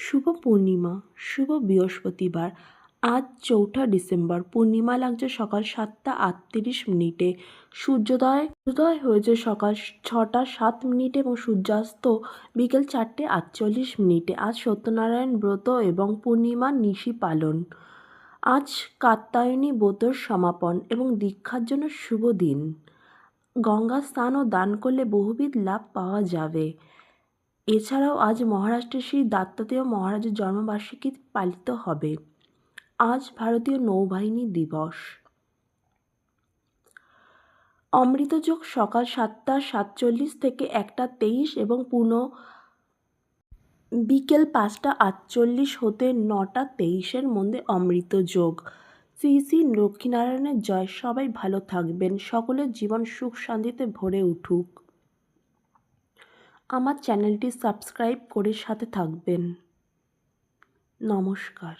শুভ পূর্ণিমা, শুভ বৃহস্পতিবার। আজ চৌঠা ডিসেম্বর। পূর্ণিমা লাগছে সকাল সাতটা আটত্রিশ মিনিটে। সূর্যোদয় উদয় হয়েছে সকাল ছটা সাত মিনিটে এবং সূর্যাস্ত বিকেল চারটে আটচল্লিশ মিনিটে। আজ সত্যনারায়ণ ব্রত এবং পূর্ণিমা নিশি পালন। আজ কাত্যায়নী ব্রতর সমাপন এবং দীক্ষার জন্য শুভ দিন। গঙ্গা স্নান ও দান করলে বহুবিধ লাভ পাওয়া যাবে। এছাড়াও আজ মহারাষ্ট্রের শ্রী দত্তাত্রেয় মহারাজের জন্মবার্ষিকী পালিত হবে। আজ ভারতীয় নৌবাহিনী দিবস। অমৃতযোগ সকাল সাতটা সাতচল্লিশ থেকে একটা তেইশ এবং পুনঃ বিকেল পাঁচটা আটচল্লিশ হতে নটা তেইশের মধ্যে অমৃত যোগ শ্রী শ্রী লক্ষ্মীনারায়ণের জয়। সবাই ভালো থাকবেন। সকলের জীবন সুখ শান্তিতে ভরে উঠুক। আমার চ্যানেলটি সাবস্ক্রাইব করে সাথে থাকবেন। নমস্কার।